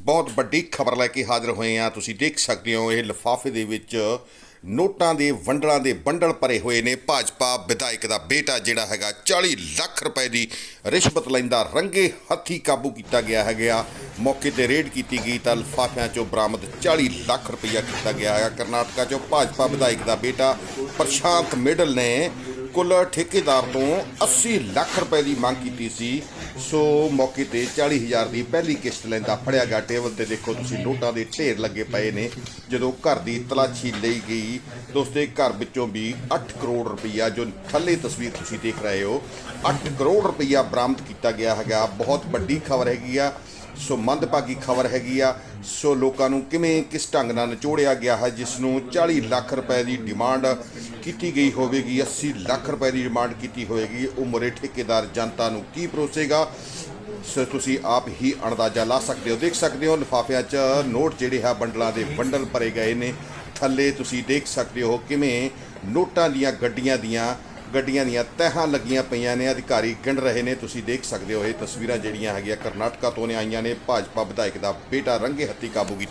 ਬਹੁਤ ਵੱਡੀ ਖਬਰ ਲੈ ਕੇ ਹਾਜ਼ਰ ਹੋਏ ਆ। ਤੁਸੀਂ ਦੇਖ ਸਕਦੇ ਹੋ, ਇਹ ਲਿਫਾਫੇ ਦੇ ਵਿੱਚ ਨੋਟਾਂ ਦੇ ਵੰਡਲਾਂ ਦੇ ਬੰਡਲ ਭਰੇ ਹੋਏ ਨੇ। ਭਾਜਪਾ ਵਿਧਾਇਕ ਦਾ ਬੇਟਾ ਜਿਹੜਾ ਹੈਗਾ 40 ਲੱਖ ਰੁਪਏ ਦੀ ਰਿਸ਼ਵਤ ਲੈਂਦਾ, ਰੰਗੇ ਹੱਥੀ ਕਾਬੂ ਕੀਤਾ ਗਿਆ ਹੈਗਾ। ਮੌਕੇ ਤੇ ਰੇਡ ਕੀਤੀ ਗਈ ਤਾਂ ਲਿਫਾਫਿਆਂ ਚੋਂ ਬਰਾਮਦ 40 ਲੱਖ ਰੁਪਈਆ ਕੀਤਾ ਗਿਆ ਹੈਗਾ। ਕਰਨਾਟਕਾ ਚੋਂ ਭਾਜਪਾ ਵਿਧਾਇਕ ਦਾ ਬੇਟਾ ਪ੍ਰਸ਼ਾਂਤ ਮਿਡਲ ਨੇ ਕੁੱਲ ਠੇਕੇਦਾਰ ਤੋਂ 80 ਲੱਖ ਰੁਪਏ ਦੀ ਮੰਗ ਕੀਤੀ ਸੀ। ਸੋ ਮੌਕੇ ਤੇ 40000 ਦੀ ਪਹਿਲੀ ਕਿਸ਼ਤ ਲੈਂਦਾ ਫੜਿਆ ਗਿਆ। ਟੇਬਲ ਤੇ ਦੇਖੋ ਤੁਸੀਂ, ਨੋਟਾਂ ਦੇ ਢੇਰ ਲੱਗੇ ਪਏ ਨੇ। ਜਦੋਂ ਘਰ ਦੀ ਤਲਾਸ਼ੀ ਲਈ ਗਈ ਦੋਸਤੇ ਘਰ ਵਿੱਚੋਂ ਵੀ 8 ਕਰੋੜ ਰੁਪਈਆ, ਜੋ ਥੱਲੇ ਤਸਵੀਰ ਤੁਸੀਂ ਦੇਖ ਰਹੇ ਹੋ 8 ਕਰੋੜ ਰੁਪਈਆ ਬਰਾਮਦ ਕੀਤਾ ਗਿਆ ਹੈਗਾ। ਬਹੁਤ ਵੱਡੀ ਖਬਰ ਹੈਗੀ ਆ। ਸੋ ਮੰਦਭਾਗੀ ਖਬਰ ਹੈਗੀ ਆ। ਸੋ ਲੋਕਾਂ ਨੂੰ ਕਿਵੇਂ ਕਿਸ ਢੰਗ ਨਾਲ ਨਿਚੋੜਿਆ ਗਿਆ ਹੈ, ਜਿਸ ਨੂੰ 40 ਲੱਖ ਰੁਪਏ ਦੀ ਡਿਮਾਂਡ ਕੀਤੀ ਗਈ ਹੋਵੇਗੀ 80 ਲੱਖ ਰੁਪਏ ਦੀ ਡਿਮਾਂਡ ਕੀਤੀ ਹੋਵੇਗੀ। ਉਹ ਮੁਰੇ ਠੇਕੇਦਾਰ ਜਨਤਾ ਨੂੰ ਕੀ ਪਰੋਸੇਗਾ ਸੋ ਤੁਸੀਂ ਆਪ ਹੀ ਅੰਦਾਜ਼ਾ ਲਾ ਸਕਦੇ ਹੋ, ਦੇਖ ਸਕਦੇ ਹੋ, ਲਿਫਾਫਿਆਂ 'ਚ ਨੋਟ ਜਿਹੜੇ ਹੈ ਬੰਡਲਾਂ ਦੇ ਬੰਡਲ ਭਰੇ ਗਏ ਨੇ। ਥੱਲੇ ਤੁਸੀਂ ਦੇਖ ਸਕਦੇ ਹੋ ਕਿਵੇਂ ਨੋਟਾਂ ਦੀਆਂ, ਗੱਡੀਆਂ ਦੀਆਂ ਗੱਡੀਆਂ ਦੀਆਂ ਤਹਾਂ ਲੱਗੀਆਂ ਪਈਆਂ ਨੇ, ਅਧਿਕਾਰੀ ਗਿਣ ਰਹੇ ਨੇ, ਤੁਸੀਂ ਦੇਖ ਸਕਦੇ ਹੋ ਇਹ ਤਸਵੀਰਾਂ ਜਿਹੜੀਆਂ ਹੈਗੀਆਂ ਕਰਨਾਟਕਾ ਤੋਂ ਨੇ ਆਈਆਂ ਨੇ। ਭਾਜਪਾ ਵਿਧਾਇਕ ਦਾ ਬੇਟਾ ਰੰਗੇ ਹੱਥੀ ਕਾਬੂ ਕੀਤਾ।